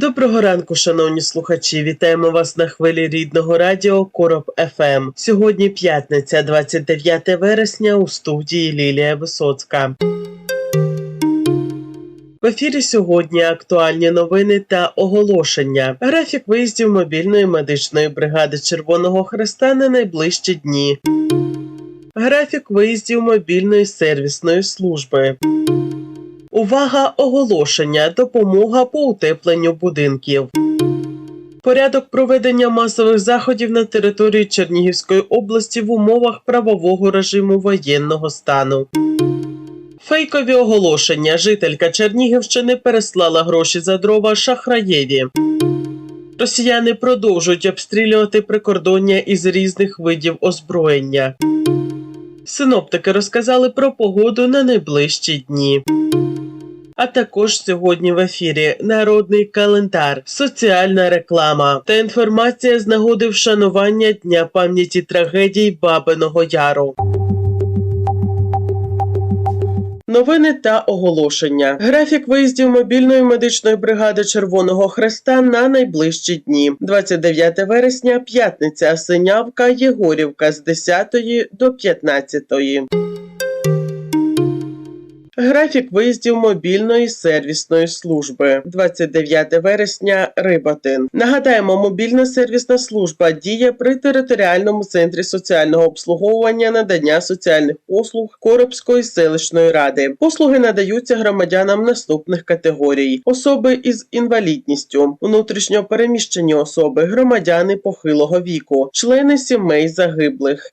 Доброго ранку, шановні слухачі. Вітаємо вас на хвилі рідного радіо Короб ФМ. Сьогодні п'ятниця, 29 вересня у студії Лілія Висоцька. В ефірі сьогодні актуальні новини та оголошення. Графік виїздів мобільної медичної бригади Червоного Хреста на найближчі дні. Графік виїздів мобільної сервісної служби. Увага! Оголошення. Допомога по утепленню будинків. Порядок проведення масових заходів на території Чернігівської області в умовах правового режиму воєнного стану. Фейкові оголошення. Жителька Чернігівщини переслала гроші за дрова Шахраєві. Росіяни продовжують обстрілювати прикордоння із різних видів озброєння. Синоптики розказали про погоду на найближчі дні. А також сьогодні в ефірі народний календар, соціальна реклама та інформація з нагоди вшанування Дня пам'яті трагедій Бабиного Яру. Новини та оголошення. Графік виїздів мобільної медичної бригади Червоного Хреста на найближчі дні. 29 вересня, п'ятниця, Синявка, Єгорівка з 10 до 15. Графік виїздів мобільної сервісної служби 29 вересня Рибатин. Нагадаємо, мобільна сервісна служба діє при територіальному центрі соціального обслуговування надання соціальних послуг Коробської селищної ради. Послуги надаються громадянам наступних категорій: особи із інвалідністю, внутрішньо переміщені особи, громадяни похилого віку, члени сімей загиблих.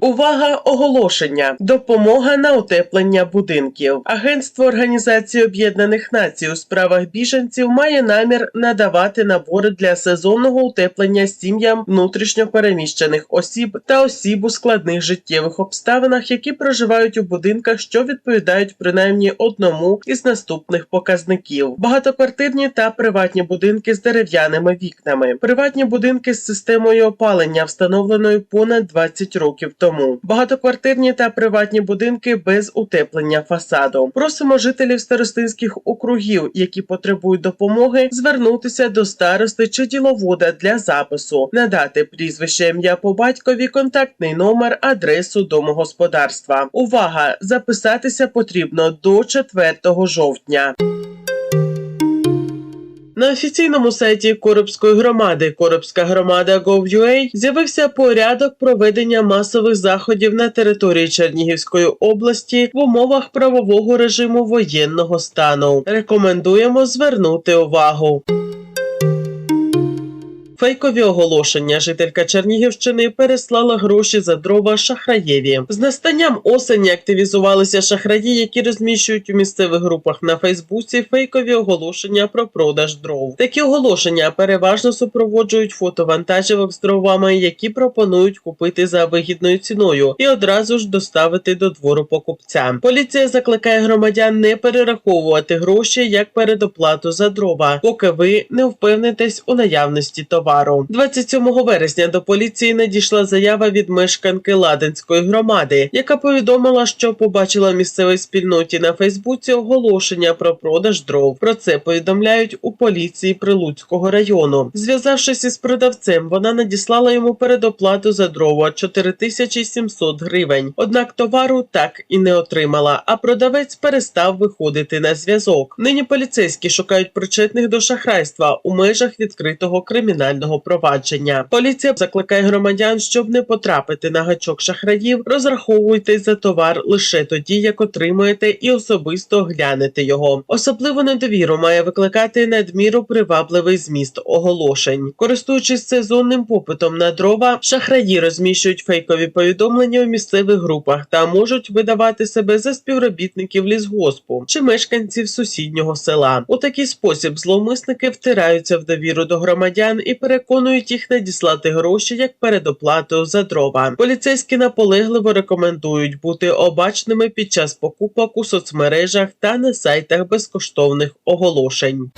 Увага! Оголошення! Допомога на утеплення будинків. Агентство Організації Об'єднаних Націй у справах біженців має намір надавати набори для сезонного утеплення сім'ям внутрішньо переміщених осіб та осіб у складних життєвих обставинах, які проживають у будинках, що відповідають принаймні одному із наступних показників: багатоквартирні та приватні будинки з дерев'яними вікнами, приватні будинки з системою опалення, встановленою понад 20 років тому тому. Багатоквартирні та приватні будинки без утеплення фасаду. Просимо жителів старостинських округів, які потребують допомоги, звернутися до старости чи діловода для запису, надати прізвище ім'я по батькові, контактний номер, адресу домогосподарства. Увага! Записатися потрібно до 4 жовтня. На офіційному сайті Коробської громади Коробська громада Gov.ua з'явився порядок проведення масових заходів на території Чернігівської області в умовах правового режиму воєнного стану. Рекомендуємо звернути увагу. Фейкові оголошення жителька Чернігівщини переслала гроші за дрова шахраєві. З настанням осені активізувалися шахраї, які розміщують у місцевих групах на Фейсбуці фейкові оголошення про продаж дров. Такі оголошення переважно супроводжують фото вантажівок з дровами, які пропонують купити за вигідною ціною і одразу ж доставити до двору покупця. Поліція закликає громадян не перераховувати гроші як передоплату за дрова, поки ви не впевнитесь у наявності товару товару. 27 вересня до поліції надійшла заява від мешканки Ладенської громади, яка повідомила, що побачила в місцевій спільноті на Фейсбуці оголошення про продаж дров. Про це повідомляють у поліції Прилуцького району. Зв'язавшись із продавцем, вона надіслала йому передоплату за дрова 4700 гривень. Однак товару так і не отримала. А продавець перестав виходити на зв'язок. Нині поліцейські шукають причетних до шахрайства у межах відкритого кримінального кримінального провадження. Поліція закликає громадян, щоб не потрапити на гачок шахраїв, розраховуйтесь за товар лише тоді, як отримуєте і особисто оглянете його. Особливу недовіру має викликати надміру привабливий зміст оголошень. Користуючись сезонним попитом на дрова, шахраї розміщують фейкові повідомлення у місцевих групах та можуть видавати себе за співробітників лісгоспу чи мешканців сусіднього села. У такий спосіб зловмисники втираються в довіру до громадян і переконують їх надіслати гроші як передоплату за дрова. Поліцейські наполегливо рекомендують бути обачними під час покупок у соцмережах та на сайтах безкоштовних оголошень.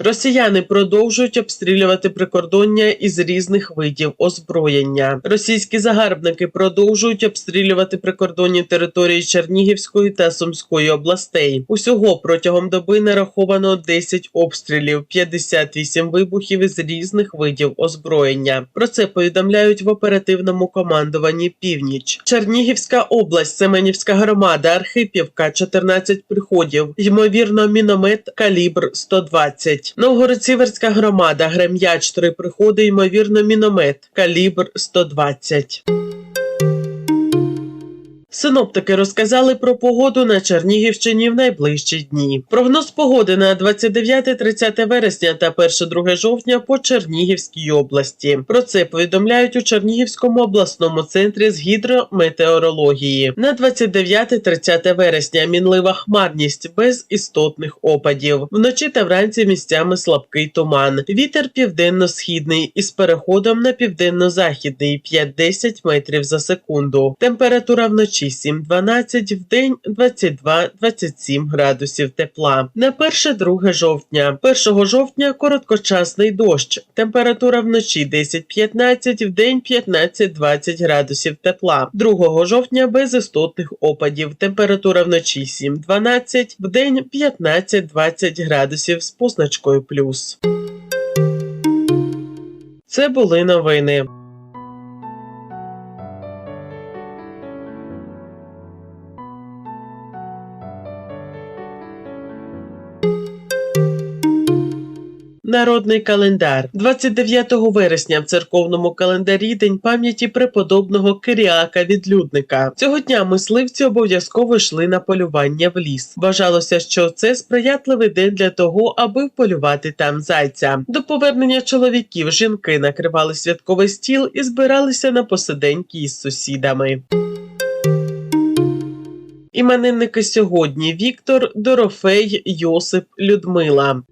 Росіяни продовжують обстрілювати прикордоння із різних видів озброєння. Російські загарбники продовжують обстрілювати прикордонні території Чернігівської та Сумської областей. Усього протягом доби нараховано 10 обстрілів, 58 вибухів із різних видів озброєння. Про це повідомляють в оперативному командуванні Північ. Чернігівська область, Семенівська громада, Архипівка, 14 приходів. Ймовірно, міномет калібр 120. Новгород-Сіверська громада, Грем'яч, три приходи, ймовірно, міномет. Калібр 120. Синоптики розказали про погоду на Чернігівщині в найближчі дні. Прогноз погоди на 29-30 вересня та 1-2 жовтня по Чернігівській області. Про це повідомляють у Чернігівському обласному центрі з гідрометеорології. На 29-30 вересня мінлива хмарність без істотних опадів. Вночі та вранці місцями слабкий туман. Вітер південно-східний із переходом на південно-західний 5-10 метрів за секунду. Температура вночі 7-12, в день 22-27 градусів тепла. На 1-2 жовтня. 1 жовтня короткочасний дощ. Температура вночі 10-15, в день 15-20 градусів тепла. 2 жовтня без істотних опадів. Температура вночі 7-12, в день 15-20 градусів з позначкою плюс. Це були новини. Народний календар 29 вересня в церковному календарі День пам'яті преподобного Киріака Відлюдника. Цього дня мисливці обов'язково йшли на полювання в ліс. Вважалося, що це сприятливий день для того, аби вполювати там зайця. До повернення чоловіків жінки накривали святковий стіл і збиралися на посиденьки із сусідами. Іменинники сьогодні Віктор, Дорофей, Йосип, Людмила.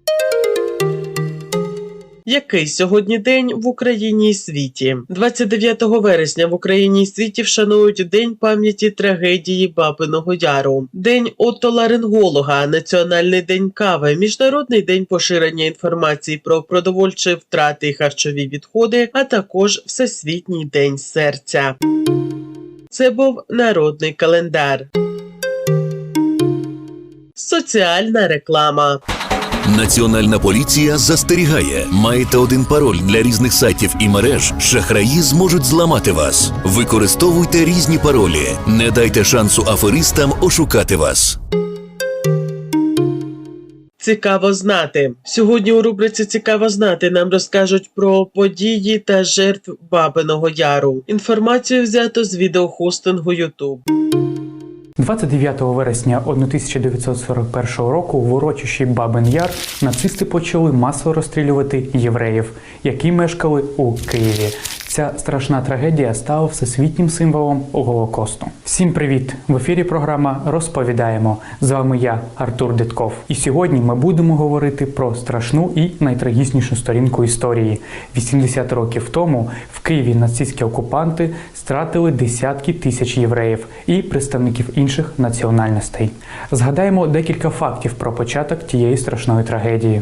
Який сьогодні день в Україні і світі? 29 вересня в Україні і світі вшанують День пам'яті трагедії Бабиного Яру, День отоларинголога, Національний день кави, Міжнародний день поширення інформації про продовольчі втрати і харчові відходи, а також Всесвітній день серця. Це був народний календар. Соціальна реклама. Національна поліція застерігає. Маєте один пароль для різних сайтів і мереж. Шахраї зможуть зламати вас. Використовуйте різні паролі. Не дайте шансу аферистам ошукати вас. Цікаво знати. Сьогодні у рубриці Цікаво знати нам розкажуть про події та жертв Бабиного Яру. Інформацію взято з відеохостингу YouTube. 29 вересня 1941 року в урочищі Бабин Яр нацисти почали масово розстрілювати євреїв, які мешкали у Києві. Ця страшна трагедія стала всесвітнім символом Голокосту. Всім привіт! В ефірі програма Розповідаємо. З вами я, Артур Дитков. І сьогодні ми будемо говорити про страшну і найтрагічнішу сторінку історії. 80 років тому в Києві нацистські окупанти стратили десятки тисяч євреїв і представників інших національностей. Згадаємо декілька фактів про початок тієї страшної трагедії.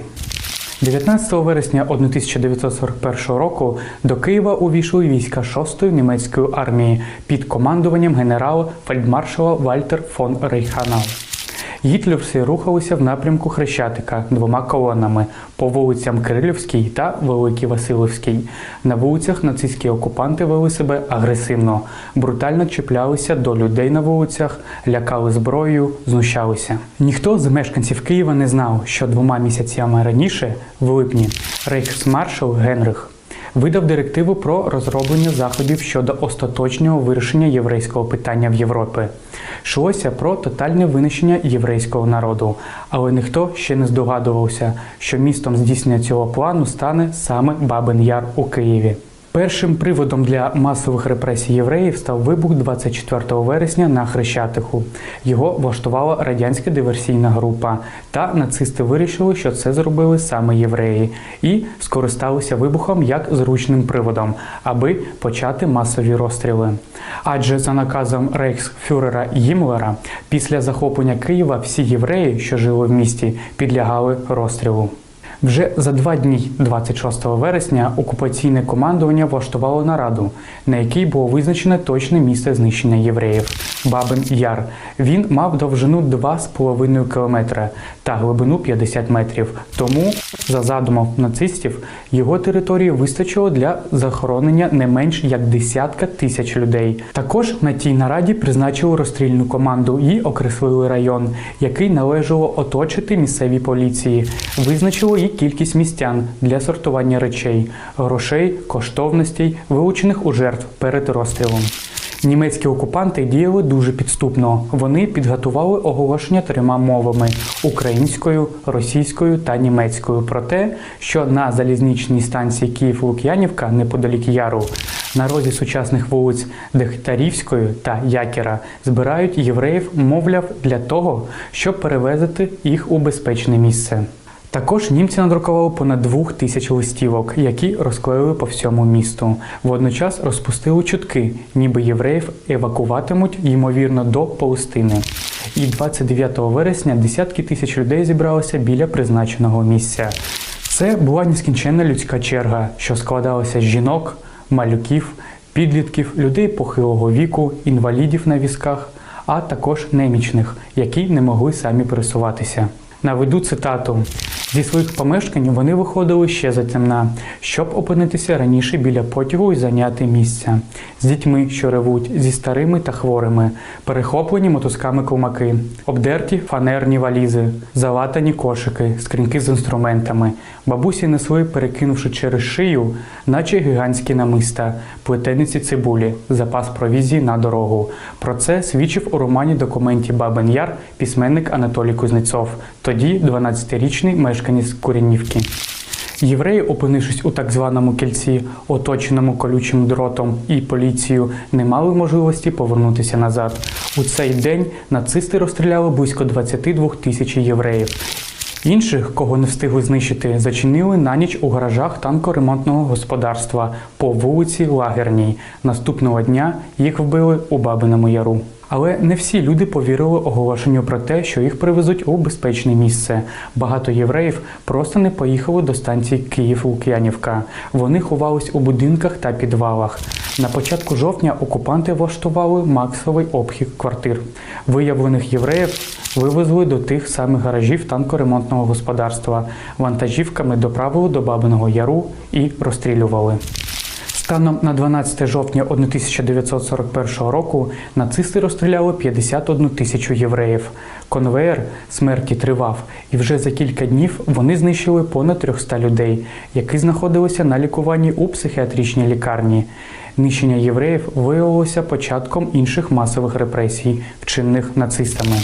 19 вересня 1941 року до Києва увійшли війська 6-ї німецької армії під командуванням генерала фельдмаршала Вальтер фон Рейханау. Гітлерівці рухалися в напрямку Хрещатика двома колонами по вулицям Кирилівській та Великій Васильівській. На вулицях нацистські окупанти вели себе агресивно, брутально чіплялися до людей на вулицях, лякали зброєю, знущалися. Ніхто з мешканців Києва не знав, що двома місяцями раніше, в липні, рейхсмаршал Генрих видав директиву про розроблення заходів щодо остаточного вирішення єврейського питання в Європі. Йшлося про тотальне винищення єврейського народу, але ніхто ще не здогадувався, що містом здійснення цього плану стане саме Бабин Яр у Києві. Першим приводом для масових репресій євреїв став вибух 24 вересня на Хрещатику. Його влаштувала радянська диверсійна група, та нацисти вирішили, що це зробили саме євреї, і скористалися вибухом як зручним приводом, аби почати масові розстріли. Адже за наказом рейхсфюрера Гіммлера, після захоплення Києва всі євреї, що жили в місті, підлягали розстрілу. Вже за два дні, 26 вересня, окупаційне командування влаштувало нараду, на якій було визначене точне місце знищення євреїв Бабин Яр. Він мав довжину 2,5 кілометра та глибину 50 метрів. Тому, за задумом нацистів, його території вистачило для захоронення не менш як десятка тисяч людей. Також на тій нараді призначили розстрільну команду і окреслили район, який належало оточити місцевій поліції. Визначили і кількість містян для сортування речей, грошей, коштовностей, вилучених у жертв перед розстрілом. Німецькі окупанти діяли дуже підступно. Вони підготували оголошення трьома мовами українською, російською та німецькою про те, що на залізничній станції Київ-Лук'янівка неподалік Яру на розі сучасних вулиць Дегтярівської та Якіра збирають євреїв, мовляв, для того, щоб перевезти їх у безпечне місце. Також німці надрукували понад двох тисяч листівок, які розклеїли по всьому місту. Водночас розпустили чутки, ніби євреїв евакуватимуть, ймовірно, до Палестини. І 29 вересня десятки тисяч людей зібралися біля призначеного місця. Це була нескінченна людська черга, що складалася з жінок, малюків, підлітків, людей похилого віку, інвалідів на візках, а також немічних, які не могли самі пересуватися. Наведу цитату. Зі своїх помешкань вони виходили ще затемна, щоб опинитися раніше біля потягу і зайняти місця. З дітьми, що ревуть, зі старими та хворими, перехоплені мотузками клумаки, обдерті фанерні валізи, залатані кошики, скриньки з інструментами. Бабусі несли, перекинувши через шию, наче гігантські намиста, плетениці цибулі, запас провізії на дорогу. Про це свідчив у романі документі Бабин Яр письменник Анатолій Кузнецов, тоді 12-річний мешканець Курінівки. Євреї, опинившись у так званому кільці, оточеному колючим дротом і поліцією, не мали можливості повернутися назад. У цей день нацисти розстріляли близько 22 тисяч євреїв. Інших, кого не встигли знищити, зачинили на ніч у гаражах танкоремонтного господарства по вулиці Лагерній. Наступного дня їх вбили у Бабиному Яру. Але не всі люди повірили оголошенню про те, що їх привезуть у безпечне місце. Багато євреїв просто не поїхали до станції Київ-Лук'янівка. Вони ховались у будинках та підвалах. На початку жовтня окупанти влаштували максовий обхід квартир. Виявлених євреїв вивезли до тих самих гаражів танкоремонтного господарства. Вантажівками доправили до Бабиного Яру і розстрілювали. Станом на 12 жовтня 1941 року нацисти розстріляли 51 тисячу євреїв. Конвеєр смерті тривав, і вже за кілька днів вони знищили понад 300 людей, які знаходилися на лікуванні у психіатричній лікарні. Нищення євреїв виявилося початком інших масових репресій, вчинених нацистами.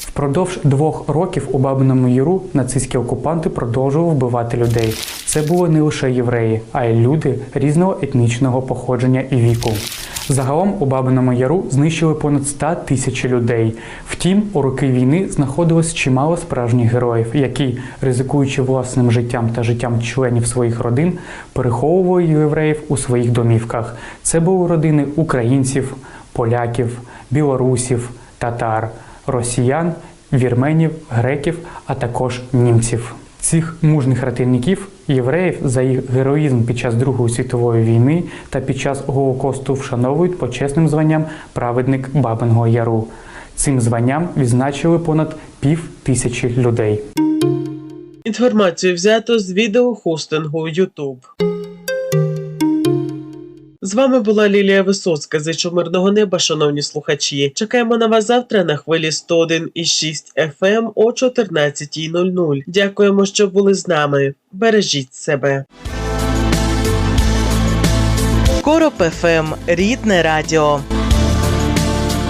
Впродовж двох років у Бабиному Яру нацистські окупанти продовжували вбивати людей. Це були не лише євреї, а й люди різного етнічного походження і віку. Загалом у Бабиному Яру знищили понад 100 тисяч людей. Втім, у роки війни знаходилось чимало справжніх героїв, які, ризикуючи власним життям та життям членів своїх родин, переховували євреїв у своїх домівках. Це були родини українців, поляків, білорусів, татар, росіян, вірменів, греків, а також німців. Цих мужних рятівників євреїв за їх героїзм під час Другої світової війни та під час Голокосту вшановують почесним званням праведник Бабиного Яру. Цим званням відзначили понад пів тисячі людей. Інформацію взято з відеохостингу YouTube. З вами була Лілія Висоцька. з мирного неба, шановні слухачі. Чекаємо на вас завтра на хвилі 101,6 FM о 14.00. Дякуємо, що були з нами. Бережіть себе. Короб ФМ Рідне Радіо.